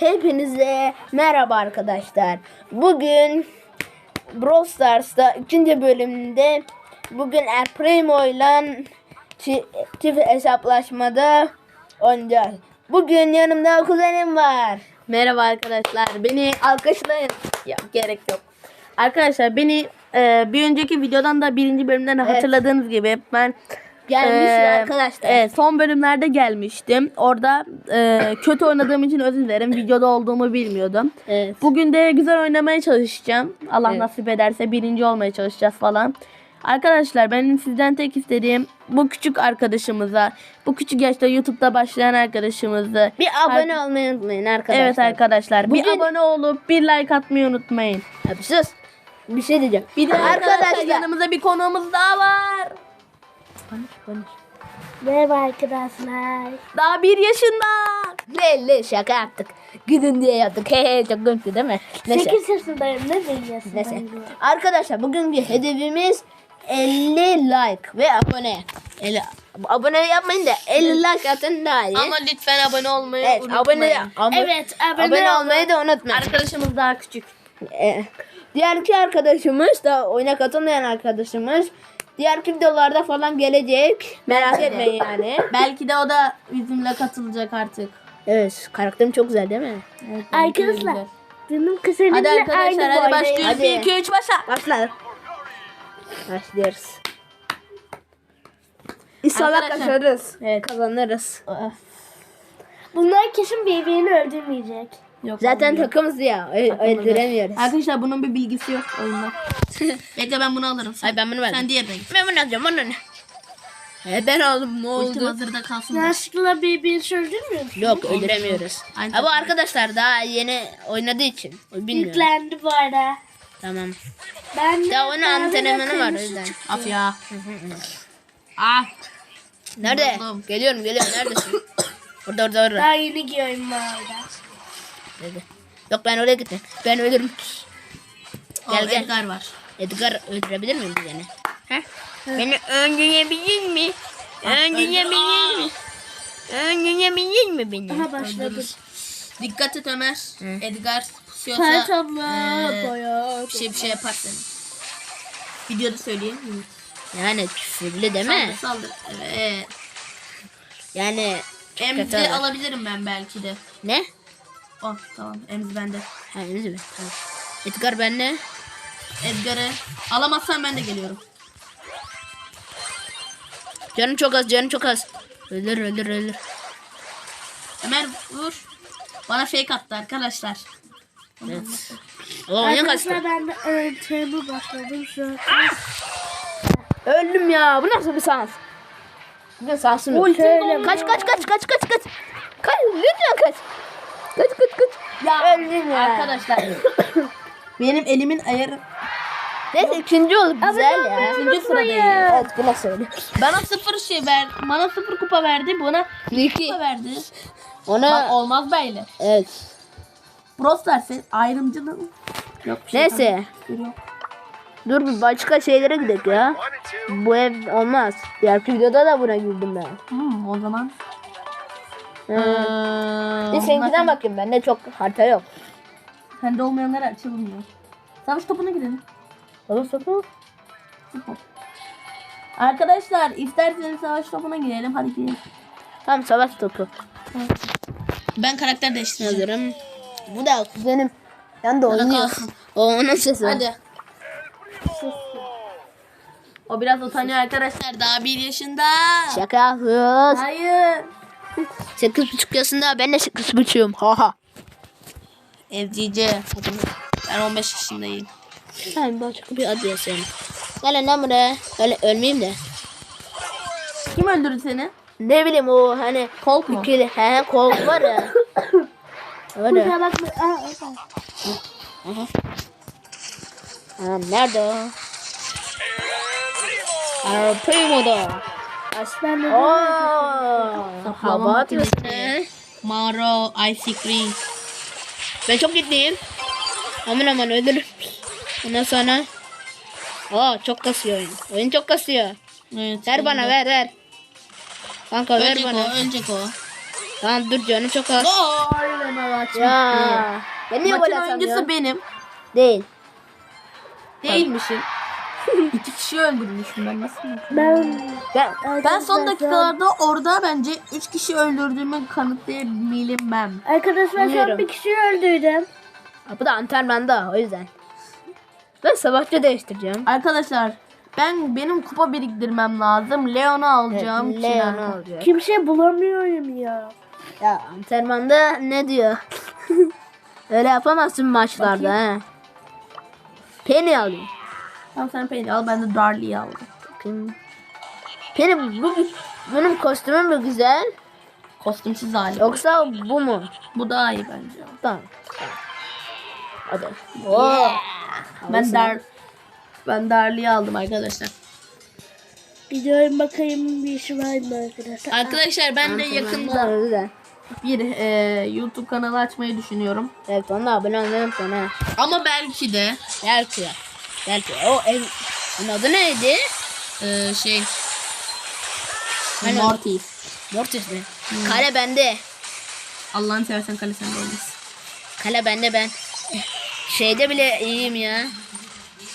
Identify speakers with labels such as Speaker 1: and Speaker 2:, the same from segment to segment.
Speaker 1: Hepinize merhaba arkadaşlar. Bugün Brawl Stars'ta ikinci bölümde bugün El Primo ile çi- çift hesaplaşmada oynayacağız. Bugün yanımda kuzenim var.
Speaker 2: Merhaba arkadaşlar. Beni alkışlayın. Ya gerek yok. Arkadaşlar beni e, bir önceki videodan da birinci bölümden hatırladığınız gibi ben
Speaker 1: Gelmişler
Speaker 2: e,
Speaker 1: arkadaşlar.
Speaker 2: Evet, son bölümlerde gelmiştim. Orada e, kötü oynadığım için özür dilerim. Videoda olduğumu bilmiyordum.
Speaker 1: Evet.
Speaker 2: Bugün de güzel oynamaya çalışacağım. Allah
Speaker 1: Evet.
Speaker 2: nasip ederse birinci olmaya çalışacağız falan. Arkadaşlar benim sizden tek istediğim bu küçük arkadaşımıza, bu küçük yaşta YouTube'da başlayan arkadaşımızı
Speaker 1: Bir abone olmayı unutmayın arkadaşlar.
Speaker 2: Evet arkadaşlar. Bir
Speaker 1: Bugün-
Speaker 2: abone olup bir like atmayı unutmayın.
Speaker 1: Sus. Bir şey diyeceğim.
Speaker 2: Bir de arkadaşlar,
Speaker 1: arkadaşlar.
Speaker 2: yanımızda bir konuğumuz daha var. Konuş konuş.
Speaker 3: Merhaba arkadaşlar.
Speaker 2: Daha bir yaşında.
Speaker 1: Lelle şaka yaptık. Gidin diye yaptık. He he çok komikti değil mi? Neyse.
Speaker 3: 8 yaşındayım. Ne diyorsun?
Speaker 1: Neyse. Arkadaşlar bugünkü hedefimiz 50 like ve abone. 50, abone yapmayın da 50 like atın daha iyi.
Speaker 2: Ama lütfen abone olmayı
Speaker 1: evet,
Speaker 2: unutmayın.
Speaker 1: abone, abone,
Speaker 3: Evet, abone
Speaker 1: abone olmayı da unutmayın.
Speaker 2: Arkadaşımız daha küçük.
Speaker 1: Ee, diğerki arkadaşımız da oyuna katılmayan arkadaşımız diğer videolarda falan gelecek. Merak etmeyin yani.
Speaker 2: Belki de o da bizimle katılacak artık.
Speaker 1: Evet, karakterim çok güzel değil mi?
Speaker 2: Evet,
Speaker 3: Arkadaşlar,
Speaker 2: benimki de güzel.
Speaker 3: Benim kuzenimle
Speaker 2: Hadi arkadaşlar
Speaker 3: aynı
Speaker 2: hadi
Speaker 3: boydayız.
Speaker 2: başlıyoruz.
Speaker 1: Hadi.
Speaker 2: 1 2 3 başla.
Speaker 1: Başlar. Başlıyoruz. İnşallah
Speaker 2: Arkadaşlar.
Speaker 1: kazanırız.
Speaker 2: Evet.
Speaker 1: Kazanırız.
Speaker 3: Bunlar kesin birbirini öldürmeyecek.
Speaker 2: Yok,
Speaker 1: Zaten
Speaker 2: olmuyor.
Speaker 1: takımız ya. ö-
Speaker 2: Takımız.
Speaker 1: Öldüremiyoruz.
Speaker 2: Arkadaşlar bunun bir bilgisi yok oyunda. Bekle ben bunu alırım.
Speaker 1: Ay ben bunu verdim.
Speaker 2: Sen diğerine git.
Speaker 1: Ben bunu alacağım. Bunu ne? E ben aldım. Ne
Speaker 2: Ultim
Speaker 1: oldu?
Speaker 2: hazırda kalsın. da.
Speaker 3: Yanlışlıkla birbirini öldürmüyor musun?
Speaker 1: Yok öldüremiyoruz.
Speaker 2: Aynı
Speaker 1: Ha bu arkadaşlar daha yeni oynadığı için. o Bilmiyorum.
Speaker 3: Yüklendi bu arada.
Speaker 1: Tamam.
Speaker 3: Ben
Speaker 1: Daha onun antrenmanı var o yüzden.
Speaker 3: çıktı.
Speaker 2: Af ya. ah.
Speaker 1: Nerede?
Speaker 2: Buldum.
Speaker 1: Geliyorum geliyorum. Neredesin? orada orada orada.
Speaker 3: Daha yeni giyiyorum bu arada.
Speaker 1: Nerede? Yok ben oraya gittim. Ben ölürüm. Gel,
Speaker 2: Gel
Speaker 1: gel.
Speaker 2: Edgar var.
Speaker 1: Edgar öldürebilir miyim bir tane? Heh? Beni öldürebilir mi? Öldürebilir mi? Öldürebilir mi beni?
Speaker 3: Aha başladı.
Speaker 2: Dikkat et Ömer. Edgar
Speaker 3: Sen
Speaker 2: pusuyorsa
Speaker 3: abla
Speaker 2: Ee,
Speaker 3: bayağı.
Speaker 2: bir şey bir şey yapar seni. Videoda söyleyeyim.
Speaker 1: Yani küfürlü değil
Speaker 2: Saldır
Speaker 1: mi?
Speaker 2: saldır. Evet.
Speaker 1: Yani
Speaker 2: Emzi
Speaker 1: Kötü olur.
Speaker 2: alabilirim ben belki de.
Speaker 1: ne?
Speaker 2: Oh tamam emzi bende.
Speaker 1: Ha öyle mi? Tamam. Edgar ben ne?
Speaker 2: Edgar'ı alamazsan ben de geliyorum.
Speaker 1: Canım çok az canım çok az. Ölür ölür ölür.
Speaker 2: Ömer vur. Bana fake attı arkadaşlar.
Speaker 1: Evet. O oyun kaçtı.
Speaker 3: Arkadaşlar ben de antrenmanı başladım şu an.
Speaker 1: Öldüm ya. Bu nasıl bir sans? Sansım yok.
Speaker 3: Şöyle
Speaker 1: Kaç kaç kaç kaç kaç kaç. Kaç lütfen kaç. Kaç kaç kaç.
Speaker 2: Ya
Speaker 1: Öldün ya.
Speaker 2: arkadaşlar. benim elimin ayarı.
Speaker 1: Neyse ikinci olup güzel ya.
Speaker 2: Üçüncü sıradayım.
Speaker 1: Evet bu nasıl öyle?
Speaker 2: Bana sıfır şey ver. Bana sıfır kupa verdi. Bana
Speaker 1: İki.
Speaker 2: kupa verdi. Bak
Speaker 1: Ona
Speaker 2: olmaz böyle.
Speaker 1: evet.
Speaker 2: Bros dersin ayrımcılığın. Yok bir şey
Speaker 1: Neyse.
Speaker 2: Yok.
Speaker 1: Dur bir başka şeylere gidelim ya. Bu ev olmaz. Diğer videoda da buna güldüm ben.
Speaker 2: Hmm, o zaman.
Speaker 1: Ee, bir seninkiden bakayım bende çok harita yok.
Speaker 2: Sende olmayanlar açılmıyor. Savaş topuna gidelim.
Speaker 1: Olur soru.
Speaker 2: Futbol. Arkadaşlar isterseniz savaş topuna gidelim. Hadi gidelim.
Speaker 1: Tamam savaş topu.
Speaker 2: Ben karakter değiştireceğim.
Speaker 1: Hazırım. Bu da kuzenim. Yan da oynuyor. O onun sesi.
Speaker 2: Hadi. O biraz utanıyor arkadaşlar. Daha bir yaşında.
Speaker 1: Şaka yapıyoruz.
Speaker 2: Hayır.
Speaker 1: Sekiz buçuk yaşında ben de sekiz buçuğum. Ha ha.
Speaker 2: Evcici. Ben 15 yaşındayım.
Speaker 1: Sen başka bir adı yaşayalım. Gel lan buraya. Öyle ölmeyeyim de.
Speaker 2: Kim öldürdü seni?
Speaker 1: Ne bileyim o hani
Speaker 2: Colt mu?
Speaker 1: ikili he kol var ya. Öyle.
Speaker 3: Kusura bakma. Aa, evet.
Speaker 1: Ha, nerede o? Aa, Primo'da.
Speaker 3: Ben de
Speaker 1: Ooo. Hava atıyorsun.
Speaker 2: Maro Ice Cream.
Speaker 1: Ben çok ciddiyim. Aman aman ölürüm. Ondan sonra. Aa çok kasıyor oyun. Oyun çok kasıyor.
Speaker 2: Evet.
Speaker 1: Ver bana ver ver. Kanka ver
Speaker 2: Ölecek
Speaker 1: bana.
Speaker 2: o, ölecek o.
Speaker 1: Tamam dur canım çok az.
Speaker 2: Gol!
Speaker 1: Ya. Ben niye
Speaker 2: Maçın oyuncusu benim.
Speaker 1: Değil.
Speaker 2: Değilmişim. İki kişi öldürmüşüm ben nasıl?
Speaker 3: Ben
Speaker 1: Ben,
Speaker 2: Ben son
Speaker 3: Arkadaşlar,
Speaker 2: dakikalarda orada bence 3 kişi öldürdüğümü kanıtlayabilmem.
Speaker 3: Arkadaşlar şu an
Speaker 1: Bilmiyorum.
Speaker 3: bir kişiyi öldürdüm.
Speaker 1: bu da Antrenman'da o yüzden. Ben sabahça değiştireceğim.
Speaker 2: Arkadaşlar ben benim kupa biriktirmem lazım. Leon'u alacağım.
Speaker 1: Evet,
Speaker 2: Çınar.
Speaker 1: Leon olacak.
Speaker 3: Kimse bulamıyorum ya.
Speaker 1: Ya antrenmanda ne diyor? Öyle yapamazsın maçlarda he. Penny alayım.
Speaker 2: Tamam sen Penny al ben de Darley'i aldım.
Speaker 1: Bakayım. Penny bu benim kostümüm mü güzel?
Speaker 2: Kostümsüz hali.
Speaker 1: Yoksa bu mu?
Speaker 2: Bu daha iyi bence.
Speaker 1: Tamam. Hadi. Oo.
Speaker 2: Ben Dar ben Darley'i aldım arkadaşlar.
Speaker 3: Gidiyorum bakayım bir işi var mı arkadaşlar.
Speaker 2: Arkadaşlar ben de yakında
Speaker 1: Güzel,
Speaker 2: bir e, YouTube kanalı açmayı düşünüyorum.
Speaker 1: Evet ona abone olmayı unutmayın ha.
Speaker 2: Ama belki de
Speaker 1: Belki ya. Belki. O ev... Onun adı neydi?
Speaker 2: e, şey
Speaker 1: Hani-
Speaker 2: Mortis.
Speaker 1: Mortis mi? Kale bende.
Speaker 2: Allah'ını seversen kale sende olmasın.
Speaker 1: Kale bende ben. Şeyde bile iyiyim ya.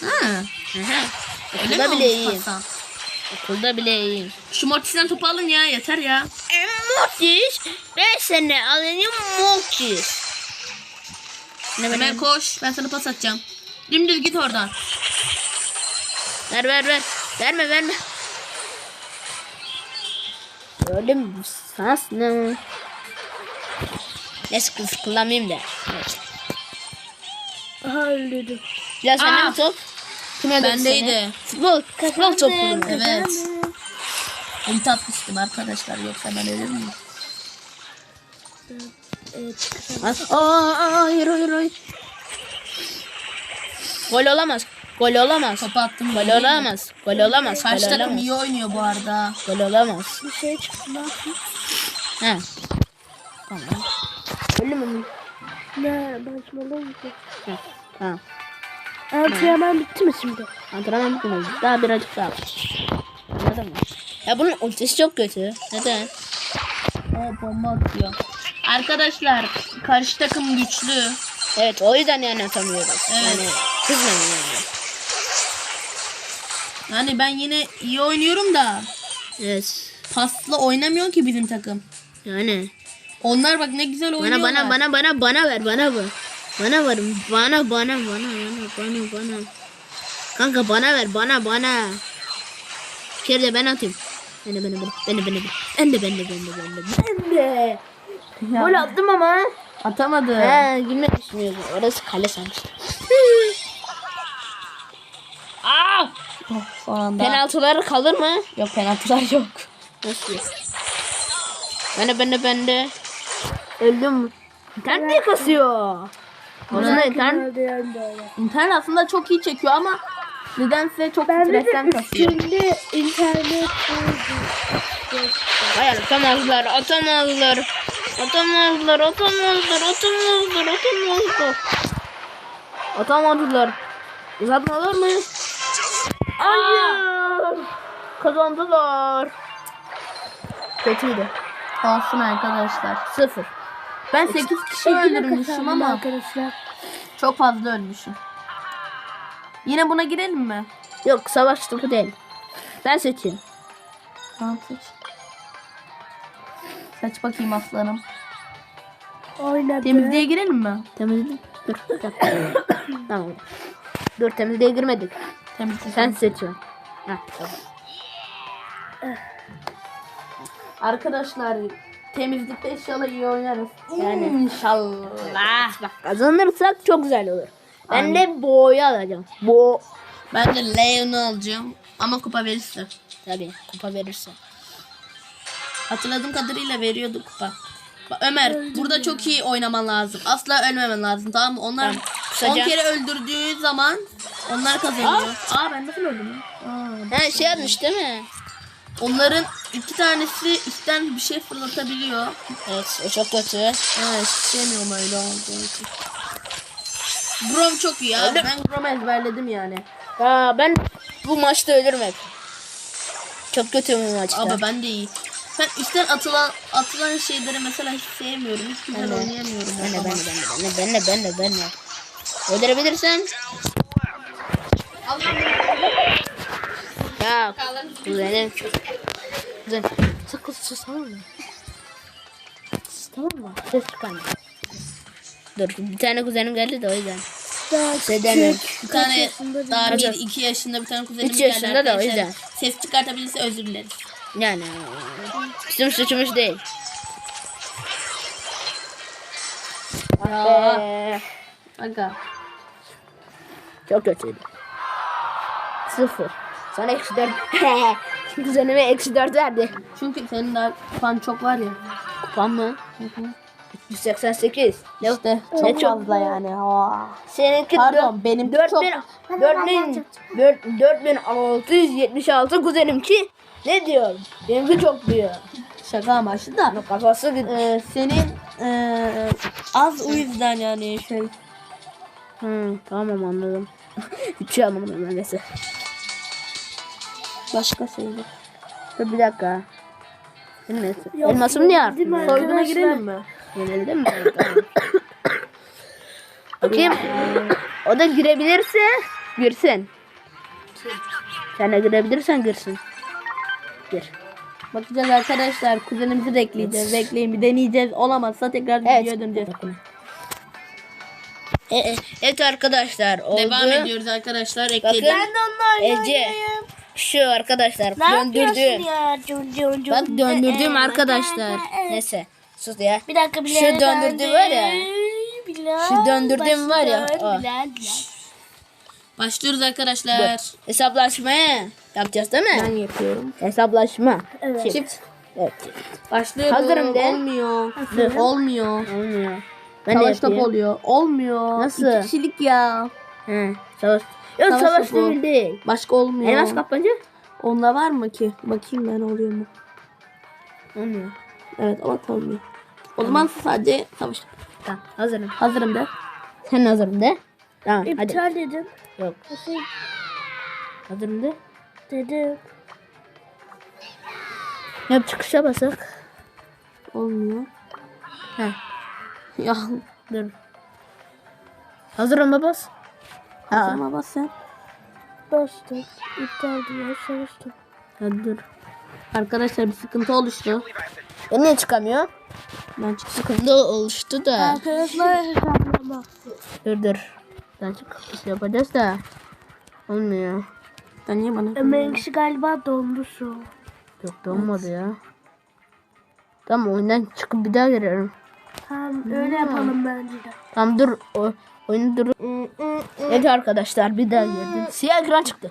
Speaker 2: Ha.
Speaker 1: Aha.
Speaker 2: Öyle
Speaker 1: Okulda
Speaker 2: mi
Speaker 1: bile
Speaker 2: olmuş
Speaker 1: iyiyim.
Speaker 2: Hasan?
Speaker 1: Okulda bile iyiyim.
Speaker 2: Şu Mortis'ten topu alın ya yeter ya.
Speaker 1: E, Mortis. Ben seni alayım Mortis. Ne
Speaker 2: Hemen koş ben sana pas atacağım. Dümdüz git oradan.
Speaker 1: Ver ver ver. Verme verme. Bu sans ne? Neyse kız kullanmayayım da. Evet.
Speaker 3: Aha öldürdüm.
Speaker 1: Sende
Speaker 2: Aa.
Speaker 1: mi top? Kime?
Speaker 2: Bendeydi.
Speaker 1: Futbol, futbol topu. mu?
Speaker 2: Evet. Ulti atmıştım arkadaşlar yoksa ben ölür müyüm?
Speaker 3: Evet.
Speaker 1: Aa, aa, hayır hayır hayır. Gol olamaz. Gol olamaz.
Speaker 2: Topu attım.
Speaker 1: Gol olamaz. Gol olamaz.
Speaker 2: Karşı
Speaker 1: Gol
Speaker 2: takım
Speaker 1: olamaz.
Speaker 2: iyi oynuyor bu arada.
Speaker 1: Gol olamaz.
Speaker 3: Bir şey çıktı ne yapayım?
Speaker 1: He. Tamam. Öyle mi?
Speaker 3: Ne başmalıyım ki?
Speaker 1: He. Tamam.
Speaker 3: Antrenman bitti mi şimdi?
Speaker 1: Antrenman bitmedi. Daha birazcık daha. Anladın mı? Ya bunun ultisi çok kötü. Neden?
Speaker 2: O bomba atıyor. Arkadaşlar karşı takım güçlü.
Speaker 1: Evet o yüzden yani atamıyoruz.
Speaker 2: Evet.
Speaker 1: Yani kızmayın yani.
Speaker 2: Yani ben yine iyi oynuyorum da
Speaker 1: Evet.
Speaker 2: pasla oynamıyor ki bizim takım.
Speaker 1: Yani.
Speaker 2: Onlar bak ne güzel
Speaker 1: Bana
Speaker 2: oynuyorlar.
Speaker 1: bana bana bana bana ver bana bu. Bana ver. Bana bana bana bana bana bana. Kanka bana ver bana bana. Bir kere de ben atayım. Beni beni beni beni beni beni beni beni beni beni beni ben de. Gol attım ama.
Speaker 2: Atamadı.
Speaker 1: He gülme düşünüyorsun. Orası kale sanmıştım.
Speaker 2: Son anda.
Speaker 1: Penaltılar kalır mı?
Speaker 2: Yok penaltılar yok.
Speaker 1: Nasıl? Bende bende bende. Öldüm. İnternet niye kasıyor? Aslında internet.
Speaker 2: İnternet aslında çok iyi çekiyor ama nedense çok
Speaker 3: Ben
Speaker 2: stresten kasıyor.
Speaker 3: üstünde internet
Speaker 1: Hayır atamazlar atamazlar. Atamazlar atamazlar atamazlar atamazlar. Atamadılar. Uzatmalar mı? Hayır. Kazandılar. Kötüydü.
Speaker 2: Olsun arkadaşlar.
Speaker 1: Sıfır.
Speaker 2: Ben 8 kişi öldürmüşüm ama
Speaker 3: arkadaşlar.
Speaker 2: çok fazla ölmüşüm. Yine buna girelim mi?
Speaker 1: Yok savaş topu değil. Ben seçeyim.
Speaker 2: Tamam seç. Seç bakayım aslanım.
Speaker 3: Oynadı.
Speaker 2: Temizliğe girelim mi?
Speaker 1: Temizlik. Dur. tamam. Dur temizliğe girmedik.
Speaker 2: Temizlik.
Speaker 1: Sen seçiyorsun. Heh, tamam.
Speaker 2: Arkadaşlar temizlikte inşallah iyi oynarız.
Speaker 1: Yani.
Speaker 2: İnşallah.
Speaker 1: Bak kazanırsak çok güzel olur. Ben de boğayı alacağım. Bo.
Speaker 2: Ben de Leon'u alacağım. Ama kupa verirse.
Speaker 1: Tabii kupa verirse.
Speaker 2: Hatırladığım kadarıyla veriyordu kupa. Bak Ömer burada çok iyi oynaman lazım. Asla ölmemen lazım tamam mı? Onlar
Speaker 1: Tamam,
Speaker 2: 10
Speaker 1: kısaca.
Speaker 2: kere öldürdüğü zaman onlar kazanıyor. Aa, ben nasıl öldüm ya? Aa.
Speaker 1: Ha şey yapmış değil mi?
Speaker 2: Onların iki tanesi üstten bir şey fırlatabiliyor.
Speaker 1: Evet o çok kötü.
Speaker 2: Evet sevmiyorum öyle olduğu için. Grom çok iyi ya.
Speaker 1: Öldüm.
Speaker 2: Ben Grom'u ezberledim yani.
Speaker 1: Aa, ben bu maçta ölürüm hep. Çok kötü bu maçta.
Speaker 2: Ama ben de iyi. Ben üstten atılan atılan şeyleri mesela hiç sevmiyorum. Hiç güzel oynayamıyorum.
Speaker 1: Ben de ben de ben de ben de ben de ben de. Öldürebilirsen. Ya kuzenim. Kuzen. Sakın sus tamam mı? Sus tamam mı? Ses çıkarma. Dur bir tane kuzenim geldi de o yüzden.
Speaker 3: Daha.
Speaker 2: Bir tane daha
Speaker 1: Hadi.
Speaker 2: 1-2 yaşında bir tane kuzenim
Speaker 1: Üç
Speaker 2: geldi
Speaker 1: yaşında da o
Speaker 2: arkadaşlar.
Speaker 1: yüzden.
Speaker 2: Ses çıkartabilirse özür dileriz.
Speaker 1: Yani bizim suçumuz değil. Ee,
Speaker 2: Aga.
Speaker 1: çok kötüydü. Sıfır. Sana eksi dört. Kuzenime eksi dört verdi.
Speaker 2: Çünkü senin daha kupan çok var ya.
Speaker 1: Kupam mı? 188. Ne
Speaker 2: İşte
Speaker 1: Ne
Speaker 2: çok
Speaker 1: çok-
Speaker 2: fazla yani. Aa.
Speaker 1: Seninki
Speaker 2: Pardon benim
Speaker 1: 4000
Speaker 2: çok
Speaker 1: 4000 4676 kuzenimki ne diyor? Benimki çok diyor.
Speaker 2: şaka amaçlı da.
Speaker 1: Kafası git.
Speaker 2: Ee, senin ee, az o yüzden yani şey.
Speaker 1: Hı, tamam anladım. Hiç şey anlamadım ben
Speaker 2: Başka şeyler.
Speaker 1: Dur bir dakika.
Speaker 3: Yok,
Speaker 1: Elmasım arttı?
Speaker 2: Soyguna girelim mi?
Speaker 1: Yenildim mi? Bakayım. O da girebilirse girsin. Sen de girebilirsen girsin. Gir.
Speaker 2: Bakacağız arkadaşlar. Kuzenimizi de ekleyeceğiz. Bekleyin bir deneyeceğiz. Olamazsa tekrar
Speaker 1: Evet.
Speaker 2: videoya döneceğiz.
Speaker 1: E, e, evet arkadaşlar oldu.
Speaker 2: Devam ediyoruz arkadaşlar.
Speaker 1: Bakın
Speaker 2: Ekledim.
Speaker 1: Ece şu arkadaşlar
Speaker 3: Ne
Speaker 1: döndürdüğüm.
Speaker 3: ya? Cun cun cun.
Speaker 1: Bak döndürdüğüm
Speaker 3: Ee,
Speaker 1: arkadaşlar.
Speaker 3: ee,
Speaker 1: Neyse sus ya.
Speaker 3: Bir dakika
Speaker 1: Şu
Speaker 3: Bilal.
Speaker 1: döndürdüğü var ya.
Speaker 3: Bilal.
Speaker 1: Şu döndürdüğüm var ya, o.
Speaker 3: Bilal, Bilal.
Speaker 2: Başlıyoruz arkadaşlar.
Speaker 1: Hesaplaşmaya yapacağız değil mi?
Speaker 2: Ben yapıyorum.
Speaker 1: Hesaplaşma.
Speaker 3: Evet.
Speaker 2: Çift.
Speaker 1: Evet.
Speaker 2: Başlıyorum.
Speaker 1: Hazırım de.
Speaker 2: Olmuyor. Olmuyor.
Speaker 1: Olmuyor. Ben de
Speaker 2: Savaş top oluyor. Olmuyor.
Speaker 1: Nasıl?
Speaker 2: İki kişilik ya.
Speaker 1: He, savaş. Yok
Speaker 2: Savaş
Speaker 1: savaş,
Speaker 2: topu.
Speaker 1: değil değil.
Speaker 2: Başka olmuyor.
Speaker 1: Elmas kapmaca.
Speaker 2: Onda var mı ki? Bakayım ben oluyor mu?
Speaker 1: Olmuyor.
Speaker 2: Evet ama olmuyor. O zaman sadece savaş. topu.
Speaker 1: Tamam hazırım.
Speaker 2: Hazırım de.
Speaker 1: Sen hazırım de. Tamam hadi.
Speaker 3: İptal dedim.
Speaker 1: Yok
Speaker 3: Nasıl
Speaker 1: hazırım de.
Speaker 3: dedim.
Speaker 1: Yap çıkışa basak.
Speaker 2: Olmuyor.
Speaker 1: He
Speaker 2: Ya.
Speaker 1: dur. Hazırım mı bas? Ha.
Speaker 2: Ama bas sen.
Speaker 3: Bastım. İptal diyor. Çalıştım.
Speaker 1: Hadi dur.
Speaker 2: Arkadaşlar bir sıkıntı oluştu.
Speaker 1: Ben niye çıkamıyor?
Speaker 2: Ben çıktım.
Speaker 1: Sıkıntı oluştu da.
Speaker 3: Arkadaşlar hesaplama.
Speaker 1: Dur dur. Ben çıkış yapacağız da. Olmuyor.
Speaker 2: Sen niye bana?
Speaker 3: Ömer'inki galiba dondu şu.
Speaker 1: Yok donmadı ya. Tamam oyundan çıkıp bir daha girerim.
Speaker 3: Tamam öyle yapalım bence de.
Speaker 1: Tamam dur. O, oyunu dur. Evet arkadaşlar bir daha girdim. Siyah ekran çıktı.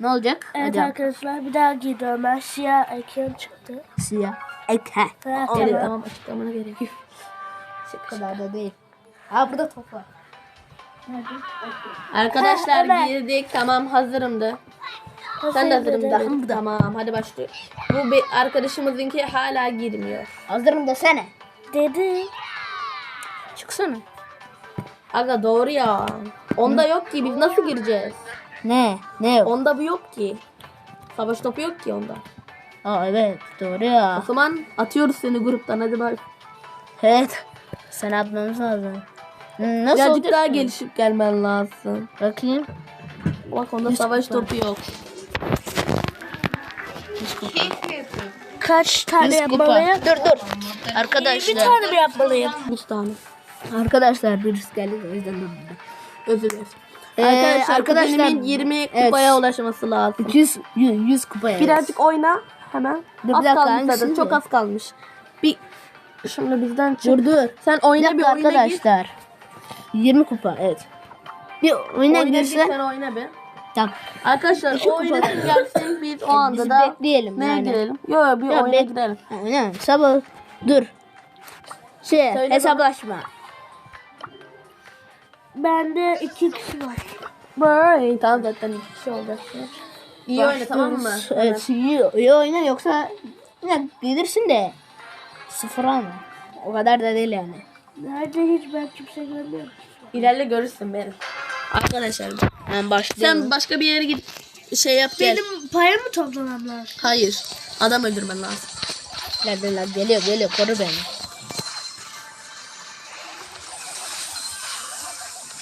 Speaker 1: Ne olacak?
Speaker 3: Evet
Speaker 1: Hadi.
Speaker 3: arkadaşlar bir daha gidiyorum. Ben siyah ekran çıktı.
Speaker 1: Siyah ekran.
Speaker 2: Evet,
Speaker 3: tamam.
Speaker 2: tamam açıklamana gerek yok.
Speaker 1: Bu kadar da değil. Ha burada top var.
Speaker 2: Arkadaşlar
Speaker 3: Ha, Ömer.
Speaker 2: girdik. Tamam hazırım de. Sen de hazırım da. Tamam hadi başlıyoruz. Bu bir arkadaşımızınki hala girmiyor.
Speaker 1: Hazırım desene.
Speaker 3: Dedi.
Speaker 1: Çıksana.
Speaker 2: Aga doğru ya. Onda yok ki biz nasıl gireceğiz?
Speaker 1: Ne? Ne yok?
Speaker 2: Onda bu yok ki. Savaş topu yok ki onda.
Speaker 1: Aa evet doğru
Speaker 2: O
Speaker 1: ya.
Speaker 2: zaman atıyoruz seni gruptan hadi bak.
Speaker 1: Evet. Sen atmamız lazım. Hmm, Nasıl
Speaker 2: Birazcık
Speaker 1: olacak
Speaker 2: daha
Speaker 1: ki?
Speaker 2: gelişip gelmen lazım.
Speaker 1: Bakayım.
Speaker 2: Bak onda savaş topu yok.
Speaker 3: Kaç tane
Speaker 1: Yüz kupa.
Speaker 3: yapmalıyım?
Speaker 1: Dur dur.
Speaker 3: Bir
Speaker 1: Arkadaşlar.
Speaker 3: tane mi yapmalıyım?
Speaker 2: 100 tane.
Speaker 1: Arkadaşlar birisi geldi o yüzden durdum.
Speaker 2: Özür dileriz.
Speaker 1: Ee,
Speaker 2: arkadaşlar,
Speaker 1: arkadaşlar,
Speaker 2: kuzenimin 20
Speaker 1: evet.
Speaker 2: kupaya ulaşması lazım.
Speaker 1: 200 100, 100 kupa yani.
Speaker 2: Birazcık oyna hemen.
Speaker 1: Dur, bir
Speaker 2: az kalmış zaten. Çok az kalmış. Bir şimdi bizden çık.
Speaker 1: Dur dur.
Speaker 2: Sen
Speaker 1: Bir
Speaker 2: oyna bir oyuna gir.
Speaker 1: arkadaşlar. 20 kupa evet. Bir oyuna
Speaker 2: Oyna gir
Speaker 1: girse
Speaker 2: sen oyna bir.
Speaker 1: tamam.
Speaker 2: Arkadaşlar
Speaker 1: İki
Speaker 2: o
Speaker 1: kupa.
Speaker 2: oynasın gelsin biz o anda
Speaker 1: Biz
Speaker 2: da
Speaker 1: bekleyelim
Speaker 2: neye
Speaker 1: yani.
Speaker 2: girelim? Yok bir
Speaker 1: Yok,
Speaker 2: oyuna girelim.
Speaker 1: Aynen. Sabah dur. Şey
Speaker 2: Söyle
Speaker 1: hesaplaşma.
Speaker 3: Bende iki kişi var.
Speaker 2: Böyle tamam zaten iki kişi olacak. İyi oyna tamam mı?
Speaker 1: Evet iyi, iyi oyna yoksa yine gelirsin de sıfır alma. O kadar da değil yani.
Speaker 3: Nerede hiç ben kimse görmüyorum.
Speaker 2: İlerle görürsün beni. Arkadaşlar
Speaker 1: Ben başlayayım.
Speaker 2: sen başka bir yere git şey yap gel.
Speaker 3: Benim paya mı toplamam lazım?
Speaker 2: Hayır. Adam öldürmen lazım.
Speaker 1: Nerede lan? Geliyor geliyor koru beni.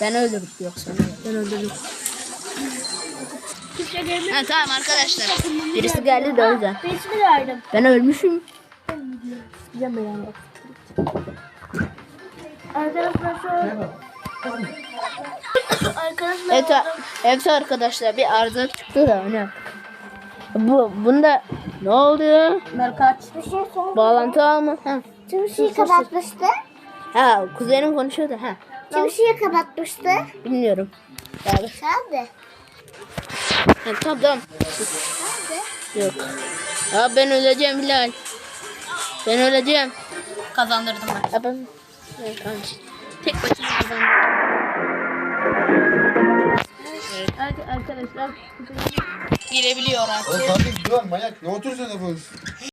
Speaker 1: Ben öldürdüm yoksa. Ben öldürdüm. Ha, tamam arkadaşlar. Birisi geldi de o yüzden.
Speaker 3: Birisi mi verdim?
Speaker 1: Ben ölmüşüm.
Speaker 3: Arkadaşlar şu an... Arkadaşlar
Speaker 1: Evet, evet arkadaşlar bir arıza çıktı da ne? Bu bunda ne oldu?
Speaker 2: Merkaç.
Speaker 3: bir şey.
Speaker 1: Bağlantı mı? Ha.
Speaker 3: Tüm şeyi kapatmıştı.
Speaker 1: ha kuzenim konuşuyordu ha.
Speaker 3: Tüm şeyi kapatmıştı.
Speaker 1: Bilmiyorum. Yani,
Speaker 3: Sen de.
Speaker 1: ha, tamam tamam. Yok. Ya ben öleceğim Bilal. Ben öleceğim.
Speaker 2: Kazandırdım ben.
Speaker 1: Ya ben, ben tamam. Tek başına kazandım.
Speaker 2: Arkadaşlar girebiliyor artık.
Speaker 4: Oğlum dur manyak. Ne oturuyorsun bu?